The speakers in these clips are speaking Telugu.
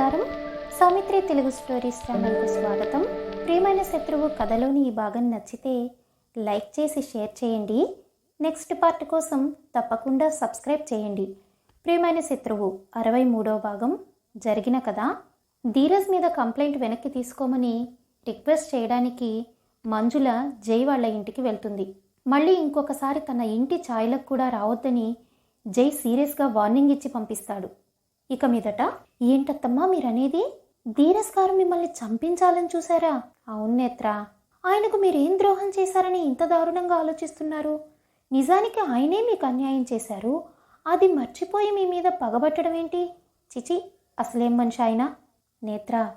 నమస్కారం. సౌమిత్రి తెలుగు స్టోరీస్ ఛానల్కు స్వాగతం. ప్రియమైన శత్రువు కథలోని ఈ భాగం నచ్చితే లైక్ చేసి షేర్ చేయండి. నెక్స్ట్ పార్ట్ కోసం తప్పకుండా సబ్స్క్రైబ్ చేయండి. ప్రియమైన శత్రువు అరవై మూడో భాగం జరిగిన కథ. ధీరజ్ మీద కంప్లైంట్ వెనక్కి తీసుకోమని రిక్వెస్ట్ చేయడానికి మంజుల జై వాళ్ళ ఇంటికి వెళ్తుంది. మళ్ళీ ఇంకొకసారి తన ఇంటి ఛాయలకు కూడా రావద్దని జై సీరియస్గా వార్నింగ్ ఇచ్చి పంపిస్తాడు. ఇక మీదట ఏంటత్తమ్మా మీరనేది? ధీరస్ గారు మిమ్మల్ని చంపించాలని చూశారా? అవును నేత్ర. ఆయనకు మీరేం ద్రోహం చేశారని ఇంత దారుణంగా ఆలోచిస్తున్నారు? నిజానికి ఆయనే మీకు అన్యాయం చేశారు? అది మర్చిపోయి మీ మీద పగబట్టడం ఏంటి? చిచి అసలేం మనిషి ఆయన? నేత్ర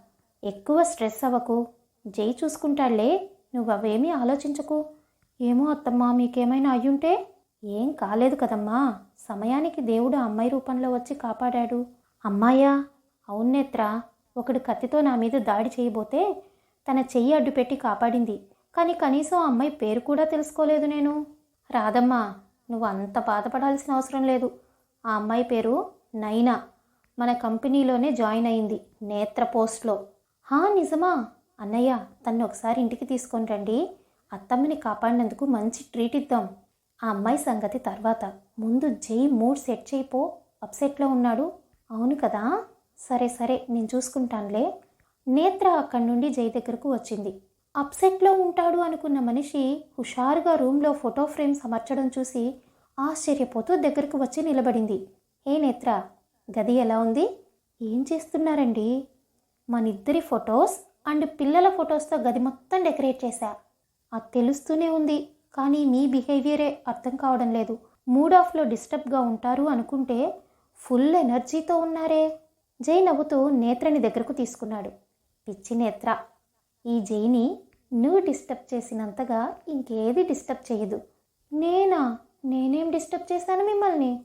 ఎక్కువ స్ట్రెస్ అవ్వకు. జై చూసుకుంటాళ్ళే. నువ్వు అవేమీ ఆలోచించకు. ఏమో అత్తమ్మా మీకేమైనా అయ్యుంటే? ఏం కాలేదు కదమ్మా. సమయానికి దేవుడు అమ్మాయి రూపంలో వచ్చి కాపాడాడు. అమ్మాయా అవునేత్రా ఒకడు కత్తితో నా మీద దాడి చేయబోతే తన చెయ్యి అడ్డుపెట్టి కాపాడింది. కానీ కనీసం ఆ అమ్మాయి పేరు కూడా తెలుసుకోలేదు నేను. రాదమ్మా నువ్వు అంత బాధపడాల్సిన అవసరం లేదు. ఆ అమ్మాయి పేరు నైనా. మన కంపెనీలోనే జాయిన్ అయింది నేత్ర పోస్ట్లో. హా నిజమా? అన్నయ్య తన్ను ఒకసారి ఇంటికి తీసుకొని రండి. అత్తమ్మని కాపాడినందుకు మంచి ట్రీట్ ఇద్దాం. ఆ అమ్మాయి సంగతి తర్వాత. ముందు జై మూడ్ సెట్ చేయిపో అప్సెట్లో ఉన్నాడు. అవును కదా? సరే సరే నేను చూసుకుంటానులే. నేత్ర అక్కడి నుండి జై దగ్గరకు వచ్చింది. అప్సెట్లో ఉంటాడు అనుకున్న మనిషి హుషారుగా రూమ్లో ఫోటో ఫ్రేమ్స్ అమర్చడం చూసి ఆశ్చర్యపోతూ దగ్గరకు వచ్చి నిలబడింది. ఏ నేత్ర గది ఎలా ఉంది? ఏం చేస్తున్నారండి? మనిద్దరి ఫొటోస్ అండ్ పిల్లల ఫొటోస్తో గది మొత్తం డెకరేట్ చేశా. అది తెలుస్తూనే ఉంది కానీ మీ బిహేవియరే అర్థం కావడం లేదు. మూడ్ ఆఫ్లో డిస్టర్బ్గా ఉంటారు అనుకుంటే ఫుల్ ఎనర్జీతో ఉన్నారే. జై నవ్వుతూ నేత్రని దగ్గరకు తీసుకున్నాడు. పిచ్చి నేత్ర. ఈ జైని నువ్వు డిస్టర్బ్ చేసినంతగా ఇంకేది డిస్టర్బ్ చేయదు నేనా? నేనేం డిస్టర్బ్ చేశాను మిమ్మల్ని?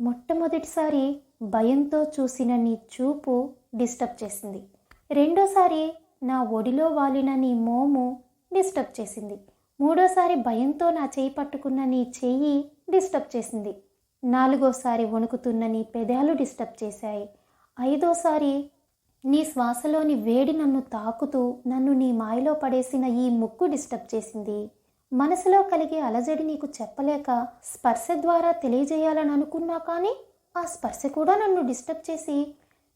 మొట్టమొదటిసారి భయంతో చూసిన నీ చూపు డిస్టర్బ్ చేసింది. రెండోసారి నా ఒడిలో వాలిన నీ మోము డిస్టర్బ్ చేసింది. మూడోసారి భయంతో నా చేయి పట్టుకున్న నీ చెయ్యి డిస్టర్బ్ చేసింది. నాలుగోసారి వణుకుతున్న నీ పెదాలు డిస్టర్బ్ చేశాయి. ఐదోసారి నీ శ్వాసలోని వేడి నన్ను తాకుతూ నన్ను నీ మాయలో పడేసిన ఈ ముక్కు డిస్టర్బ్ చేసింది. మనసులో కలిగే అలజడి నీకు చెప్పలేక స్పర్శ ద్వారా తెలియజేయాలని అనుకున్నా కానీ ఆ స్పర్శ కూడా నన్ను డిస్టర్బ్ చేసి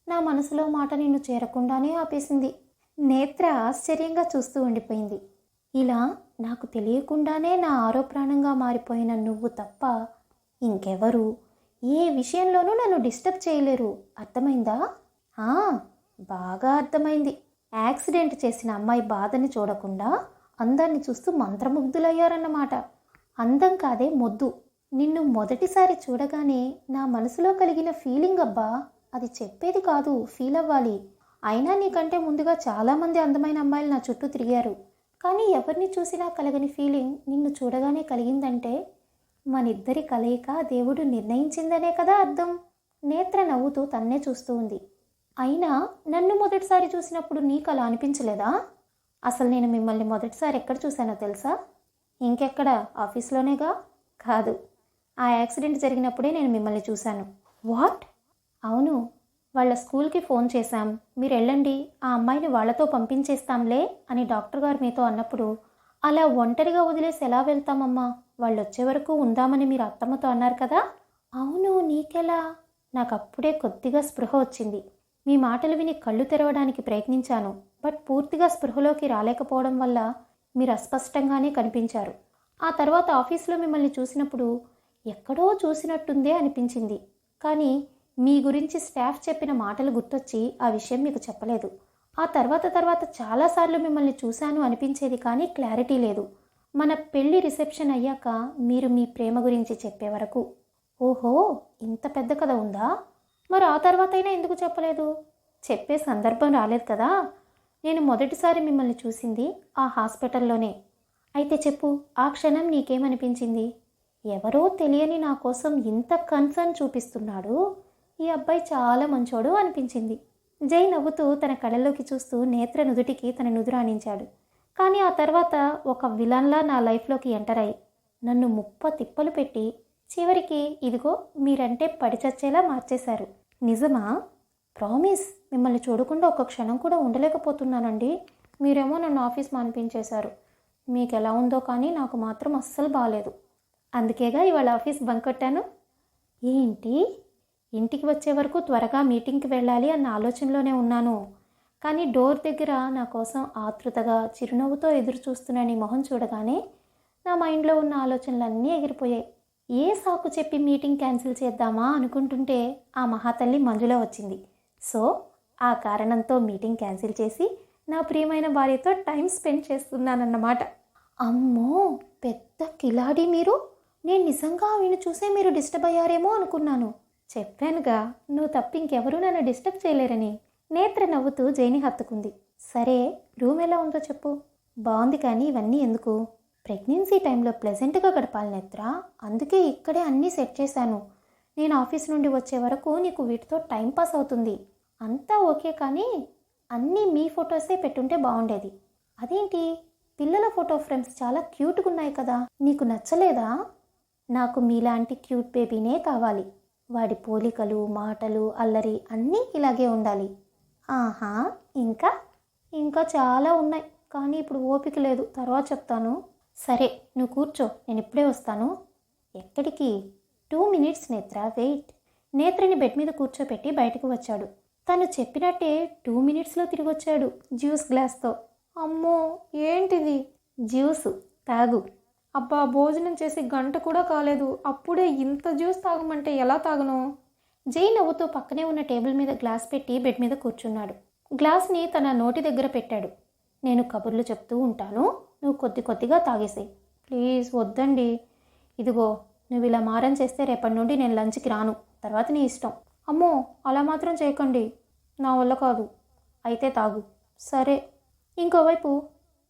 నా మనసులో మాట నిన్ను చేరకుండానే ఆపేసింది. నేత్ర ఆశ్చర్యంగా చూస్తూ ఉండిపోయింది. ఇలా నాకు తెలియకుండానే నా ఆరోప్రాణంగా మారిపోయిన నువ్వు తప్ప ఇంకెవరు? ఏ విషయంలోనూ నన్ను డిస్టర్బ్ చేయలేరు. అర్థమైందా? ఆ, బాగా అర్థమైంది. యాక్సిడెంట్ చేసిన అమ్మాయి బాధని చూడకుండా అందాన్ని చూస్తూ మంత్రముగ్ధులయ్యారన్నమాట. అందం కాదే మొద్దు. నిన్ను మొదటిసారి చూడగానే నా మనసులో కలిగిన ఫీలింగ్ అబ్బా అది చెప్పేది కాదు ఫీల్ అవ్వాలి. అయినా నీకంటే ముందుగా చాలామంది అందమైన అమ్మాయిలు నా చుట్టూ తిరిగారు. కానీ ఎవరిని చూసినా కలగని ఫీలింగ్ నిన్ను చూడగానే కలిగిందంటే మనిద్దరి కలయిక దేవుడు నిర్ణయించిందనే కదా అర్థం. నేత్ర నవ్వుతూ తన్నే చూస్తూ ఉంది. అయినా నన్ను మొదటిసారి చూసినప్పుడు నీకు అలా అనిపించలేదా? అసలు నేను మిమ్మల్ని మొదటిసారి ఎక్కడ చూశానో తెలుసా? ఇంకెక్కడ? ఆఫీస్లోనేగా? కాదు. ఆ యాక్సిడెంట్ జరిగినప్పుడే నేను మిమ్మల్ని చూశాను. వాట్? అవును. వాళ్ళ స్కూల్కి ఫోన్ చేశాం. మీరు వెళ్ళండి. ఆ అమ్మాయిని వాళ్ళతో పంపించేస్తాంలే అని డాక్టర్ గారు మీతో అన్నప్పుడు అలా ఒంటరిగా వదిలేసి ఎలా వెళ్తామమ్మా? వాళ్ళు వచ్చే వరకు ఉందామని మీరు అత్తమ్మతో అన్నారు కదా? అవును నీకెలా? నాకు అప్పుడే కొద్దిగా స్పృహ వచ్చింది. మీ మాటలు విని కళ్ళు తెరవడానికి ప్రయత్నించాను బట్ పూర్తిగా స్పృహలోకి రాలేకపోవడం వల్ల మీరు అస్పష్టంగానే కనిపించారు. ఆ తర్వాత ఆఫీస్లో మిమ్మల్ని చూసినప్పుడు ఎక్కడో చూసినట్టుందే అనిపించింది. కానీ మీ గురించి స్టాఫ్ చెప్పిన మాటలు గుర్తొచ్చి ఆ విషయం మీకు చెప్పలేదు. ఆ తర్వాత తర్వాత చాలాసార్లు మిమ్మల్ని చూశాను అనిపించేది కానీ క్లారిటీ లేదు. మన పెళ్ళి రిసెప్షన్ అయ్యాక మీరు మీ ప్రేమ గురించి చెప్పే వరకు. ఓహో ఇంత పెద్ద కథ ఉందా? మరి ఆ తర్వాతైనా ఎందుకు చెప్పలేదు? చెప్పే సందర్భం రాలేదు కదా. నేను మొదటిసారి మిమ్మల్ని చూసింది ఆ హాస్పిటల్లోనే. అయితే చెప్పు ఆ క్షణం నీకేమనిపించింది? ఎవరో తెలియని నా కోసం ఇంత కన్సర్న్ చూపిస్తున్నాడు. ఈ అబ్బాయి చాలా మంచోడు అనిపించింది. జై నవ్వుతూ తన కళ్ళలోకి చూస్తూ నేత్ర నుదుటికి తన నుదురాణించాడు కానీ ఆ తర్వాత ఒక విలన్లా నా లైఫ్లోకి ఎంటర్ అయ్యి నన్ను ముప్ప తిప్పలు పెట్టి చివరికి ఇదిగో మీరంటే పడిచచ్చేలా మార్చేశారు. నిజమా? ప్రామిస్! మిమ్మల్ని చూడకుండా ఒక క్షణం కూడా ఉండలేకపోతున్నానండి. మీరేమో నన్ను ఆఫీస్ మానిపించేశారు. మీకు ఎలా ఉందో కానీ నాకు మాత్రం అస్సలు బాగాలేదు అందుకేగా ఇవాళ ఆఫీస్ బంక్ కొట్టాను. ఏంటి? ఇంటికి వచ్చే వరకు త్వరగా మీటింగ్కి వెళ్ళాలి అన్న ఆలోచనలోనే ఉన్నాను. కానీ డోర్ దగ్గర నా కోసం ఆతృతగా చిరునవ్వుతో ఎదురు చూస్తున్న నీ మొహం చూడగానే నా మైండ్లో ఉన్న ఆలోచనలన్నీ ఎగిరిపోయాయి. ఏ సాకు చెప్పి మీటింగ్ క్యాన్సిల్ చేద్దామా అనుకుంటుంటే ఆ మహాతల్లి మంజులో వచ్చింది. సో ఆ కారణంతో మీటింగ్ క్యాన్సిల్ చేసి నా ప్రియమైన భార్యతో టైం స్పెండ్ చేస్తున్నానన్నమాట. అమ్మో పెద్ద కిలాడి మీరు. నేను నిజంగా ఆవిడ చూసే మీరు డిస్టర్బ్ అయ్యారేమో అనుకున్నాను. చెప్పానుగా నువ్వు తప్ప ఇంకెవరూ నన్ను డిస్టర్బ్ చేయలేరని. నేత్ర నవ్వుతూ జైని హత్తుకుంది. సరే రూమ్ ఎలా ఉందో చెప్పు. బాగుంది కానీ ఇవన్నీ ఎందుకు? ప్రెగ్నెన్సీ టైంలో ప్లెజెంట్గా గడపాలి నేత్ర. అందుకే ఇక్కడే అన్నీ సెట్ చేశాను. నేను ఆఫీస్ నుండి వచ్చే వరకు నీకు వీటితో టైం పాస్ అవుతుంది. అంతా ఓకే కానీ అన్నీ మీ ఫొటోసే పెట్టుంటే బాగుండేది. అదేంటి? పిల్లల ఫోటో ఫ్రేమ్స్ చాలా క్యూట్గా ఉన్నాయి కదా. నీకు నచ్చలేదా? నాకు మీలాంటి క్యూట్ బేబీనే కావాలి. వాడి పోలికలు మాటలు అల్లరి అన్నీ ఇలాగే ఉండాలి. ఆహా ఇంకా? ఇంకా చాలా ఉన్నాయి కానీ ఇప్పుడు ఓపిక లేదు. తర్వాత చెప్తాను. సరే నువ్వు కూర్చో నేను ఇప్పుడే వస్తాను. ఎక్కడికి? టూ మినిట్స్ నేత్ర వెయిట్ నేత్రని బెడ్ మీద కూర్చోపెట్టి బయటకు వచ్చాడు. తను చెప్పినట్టే టూ మినిట్స్లో తిరిగి వచ్చాడు జ్యూస్ గ్లాస్తో అమ్మో ఏంటిది? జ్యూస్ తాగు. అబ్బా భోజనం చేసి గంట కూడా కాలేదు. అప్పుడే ఇంత జ్యూస్ తాగమంటే ఎలా తాగను? జై నవ్వుతూ పక్కనే ఉన్న టేబుల్ మీద గ్లాస్ పెట్టి బెడ్ మీద కూర్చున్నాడు. గ్లాస్ని తన నోటి దగ్గర పెట్టాడు. నేను కబుర్లు చెప్తూ ఉంటాను. నువ్వు కొద్ది కొద్దిగా తాగేసాయి. ప్లీజ్ వద్దండి. ఇదిగో నువ్వు ఇలా మారం చేస్తే రేపటి నుండి నేను లంచ్కి రాను. తర్వాత నీ ఇష్టం. అమ్మో అలా మాత్రం చేయకండి. నా వల్ల కాదు. అయితే తాగు. సరే. ఇంకోవైపు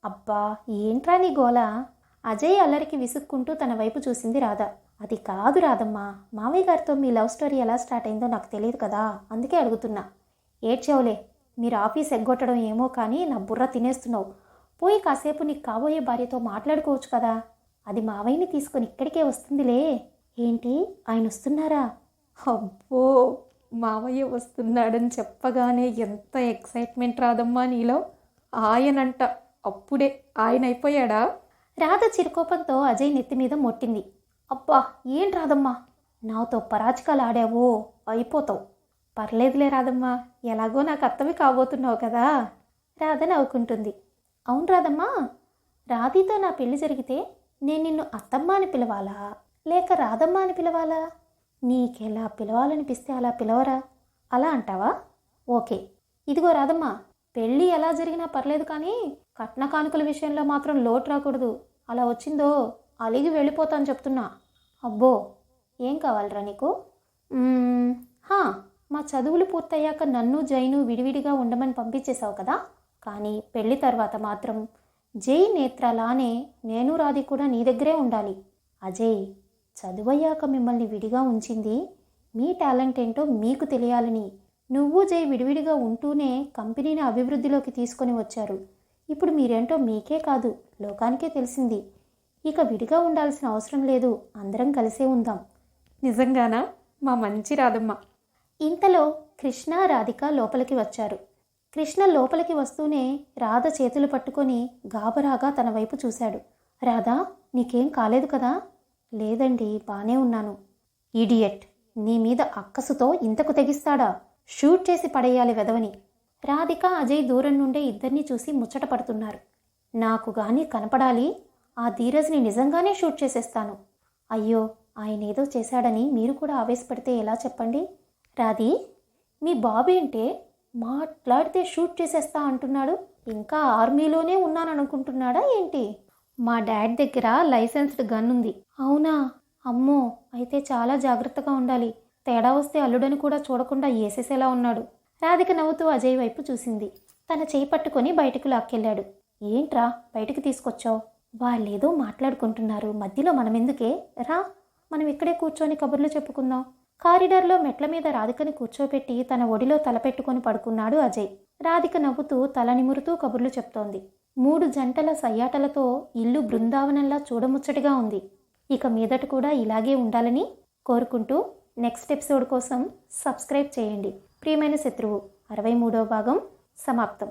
అబ్బా ఏంట్రా నీ గోల? అజయ్ అల్లరికి విసుక్కుంటూ తన వైపు చూసింది రాధ. అది కాదు రాదమ్మా మావయ్య గారితో మీ లవ్ స్టోరీ ఎలా స్టార్ట్ అయిందో నాకు తెలియదు కదా. అందుకే అడుగుతున్నా. ఏడ్చావులే. మీరు ఆఫీస్ ఎగ్గొట్టడం ఏమో కానీ నా బుర్ర తినేస్తున్నావు. పోయి కాసేపు నీకు కాబోయే భార్యతో మాట్లాడుకోవచ్చు కదా. అది మావయ్యని తీసుకొని ఇక్కడికే వస్తుందిలే. ఏంటి? ఆయన వస్తున్నారా? అబ్బో! మావయ్య వస్తున్నాడని చెప్పగానే ఎంత ఎక్సైట్మెంట్ రాదమ్మా నీలో? ఆయనంట. అప్పుడే ఆయన అయిపోయాడా? రాధ చిరుకోపంతో అజయ్ నెత్తి మీద మొట్టింది. అబ్బా ఏం రాదమ్మా? నాతో పరాచికాలు ఆడావో అయిపోతావు. పర్లేదులే రాదమ్మా ఎలాగో నాకు అత్తవి కాబోతున్నావు కదా? రాధ నవ్వుకుంటుంది అవును రాదమ్మా రాధితో నా పెళ్ళి జరిగితే నేను నిన్ను అత్తమ్మ అని పిలవాలా? లేక రాధమ్మ అని పిలవాలా? నీకెలా పిలవాలనిపిస్తే అలా పిలవరా? అలా అంటావా? ఓకే. ఇదిగో రాదమ్మా పెళ్ళి ఎలా జరిగినా పర్లేదు కానీ కట్న కానుకల విషయంలో మాత్రం లోటు రాకూడదు. అలా వచ్చిందో? అలిగి వెళ్ళిపోతాను చెప్తున్నా. అబ్బో ఏం కావాలరా నీకు? హా మా చదువులు పూర్తయ్యాక నన్ను జైను విడివిడిగా ఉండమని పంపించేశావు కదా? కానీ పెళ్ళి తర్వాత మాత్రం జై నేత్రలానే నేను రాధి కూడా నీ దగ్గరే ఉండాలి. అజయ్ చదువయ్యాక మిమ్మల్ని విడిగా ఉంచింది మీ టాలెంట్ ఏంటో మీకు తెలియాలని నువ్వు జై విడివిడిగా ఉంటూనే కంపెనీని అభివృద్ధిలోకి తీసుకొని వచ్చారు. ఇప్పుడు మీరేంటో మీకే కాదు లోకానికే తెలిసింది. ఇక విడిగా ఉండాల్సిన అవసరం లేదు. అందరం కలిసే ఉందాం. నిజంగానా? మా మంచి రాధమ్మ. ఇంతలో కృష్ణ రాధిక లోపలికి వచ్చారు. కృష్ణ లోపలికి వస్తూనే రాధ చేతులు పట్టుకొని గాబరాగా తన వైపు చూశాడు. రాధా నీకేం కాలేదు కదా? లేదండి బానే ఉన్నాను. ఇడియట్ నీ మీద అక్కసుతో ఇంతకు తెగిస్తాడా? షూట్ చేసి పడేయాలి వెదవని రాధిక అజయ్ దూరం నుండే ఇద్దరిని చూసి ముచ్చట పడుతున్నారు. నాకు గాని కనపడాలి? ఆ ధీరజ్ని నిజంగానే షూట్ చేసేస్తాను. అయ్యో ఆయన ఏదో చేశాడని మీరు కూడా ఆవేశపడితే ఎలా చెప్పండి? రాధి మీ బాబు ఏంటే? మాట్లాడితే షూట్ చేసేస్తా అంటున్నాడు. ఇంకా ఆర్మీలోనే ఉన్నాననుకుంటున్నాడా ఏంటి? మా డాడ్ దగ్గర లైసెన్స్డ్ గన్ ఉంది. అవునా? అమ్మో అయితే చాలా జాగ్రత్తగా ఉండాలి. తేడా వస్తే అల్లుడని కూడా చూడకుండా వేసేసేలా ఉన్నాడు. రాధిక నవ్వుతూ అజయ్ వైపు చూసింది. తన చేయి పట్టుకొని బయటకు లాక్కెళ్ళాడు. ఏంట్రా బయటకు తీసుకొచ్చావు? వాళ్ళేదో మాట్లాడుకుంటున్నారు. మధ్యలో మనమెందుకే? రా మనం ఇక్కడే కూర్చొని కబుర్లు చెప్పుకుందాం. కారిడార్లో మెట్ల మీద రాధికని కూర్చోపెట్టి తన ఒడిలో తలపెట్టుకొని పడుకున్నాడు అజయ్. రాధిక నవ్వుతూ తల నిమురుతూ కబుర్లు చెప్తోంది. మూడు జంటల సయ్యాటలతో ఇల్లు బృందావనంలా చూడముచ్చటిగా ఉంది. ఇక మీదట కూడా ఇలాగే ఉండాలని కోరుకుంటూ నెక్స్ట్ ఎపిసోడ్ కోసం సబ్స్క్రైబ్ చేయండి. ప్రియమైన శత్రువు అరవై మూడవ భాగం సమాప్తం.